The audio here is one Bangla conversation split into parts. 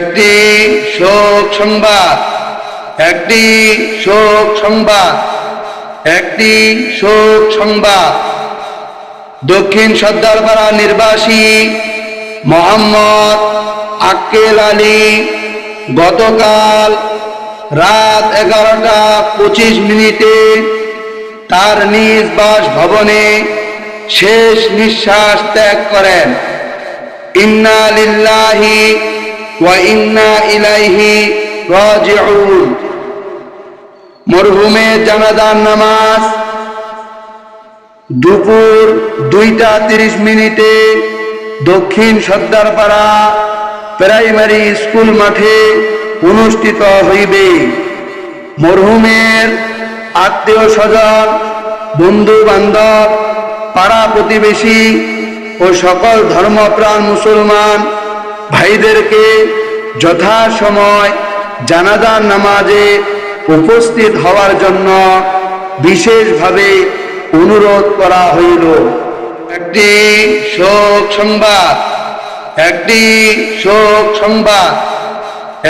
একটি শোক সংবাদ, একটি শোক সংবাদ, একটি শোক সংবাদ। দক্ষিণ সর্দারপাড়া নির্বাসী মোহাম্মদ আক্কেল আলী গতকাল রাত এগারোটা পঁচিশ মিনিটে তার নিজ বাসভবনে শেষ নিঃশ্বাস ত্যাগ করেন। ইন্না লিল্লাহি ওয়া ইন্না ইলাইহি মরহুমের জানাজার নামাজ। দুপুর দুইটা তিরিশ মিনিটে দক্ষিণ সর্দারপাড়া প্রাইমারি স্কুল মাঠে অনুষ্ঠিত হইবে। মরহুমের আত্মীয় স্বজন বন্ধু বান্ধব পাড়া প্রতিবেশী ও সকল ধর্মপ্রাণ মুসলমান ভাইদেরকে যথাসময় জানাজার নামাজে উপস্থিত হওয়ার জন্য বিশেষভাবে অনুরোধ করা হইল। একটি শোক সংবাদ, একটি শোক সংবাদ,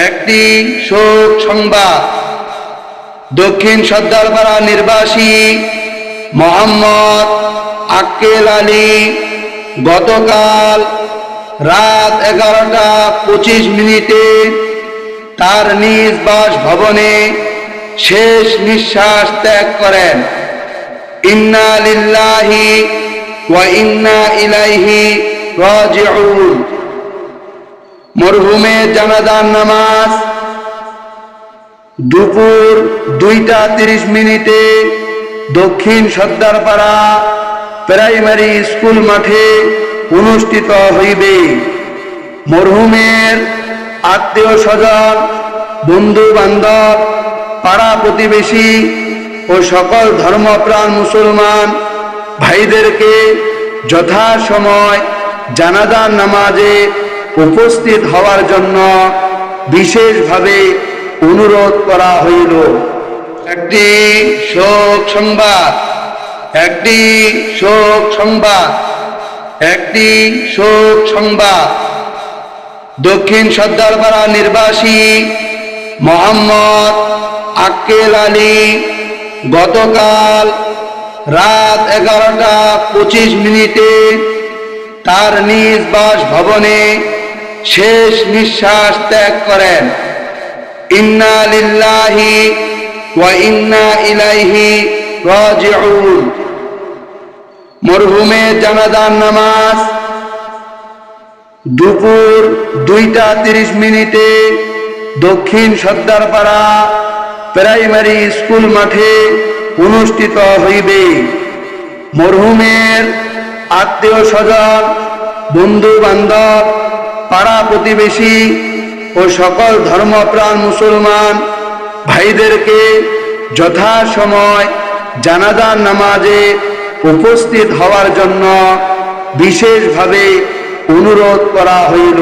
একটি শোক সংবাদ। দক্ষিণ সর্দারপাড়া নির্বাসী মোহাম্মদ আক্কেল আলী গতকাল রাত এগারোটা পঁচিশ মিনিটে তার নিজ বাসভবনে শেষ নিঃশ্বাস ত্যাগ করেন। ইন্না লিল্লাহি ওয়া ইন্না ইলাইহি রাজিউন। মরহুমের জানাজার নামাজ দুপুর দুইটা তিরিশ মিনিটে দক্ষিণ সর্দারপাড়া প্রাইমারি স্কুল মাঠে অনুষ্ঠিত হইবে। মরহুমের আত্মীয় স্বজন বন্ধু বান্ধব পাড়া প্রতিবেশী ও সকল ধর্মপ্রাণ মুসলমান ভাইদেরকে যথাসময় জানাজার নামাজে উপস্থিত হওয়ার জন্য বিশেষভাবে অনুরোধ করা হইল। একটি শোক সংবাদ, একটি শোক সংবাদ। একটি শোক সংবাদ। দক্ষিণ সর্দারপাড়া নির্বাসী মোহাম্মদ আক্কেল আলী গতকাল রাত এগারোটা পঁচিশ মিনিটে তার নিজ বাসভবনে শেষ নিঃশ্বাস ত্যাগ করেন। ইন্না লিল্লাহি ইন্না ইলাইহি রাজিউন। মরহুমের জানাজার নামাজ। দুপুর দুইটা তিরিশ মিনিটে দক্ষিণ সর্দারপাড়া প্রাইমারি স্কুল মাঠে অনুষ্ঠিত হইবে। মরহুমের আত্মীয় স্বজন বন্ধু বান্ধব পাড়া প্রতিবেশী ও সকল ধর্মপ্রাণ মুসলমান ভাইদেরকে যথাসময় জানাজার নামাজে উপস্থিত হওয়ার জন্য বিশেষভাবে অনুরোধ করা হইল।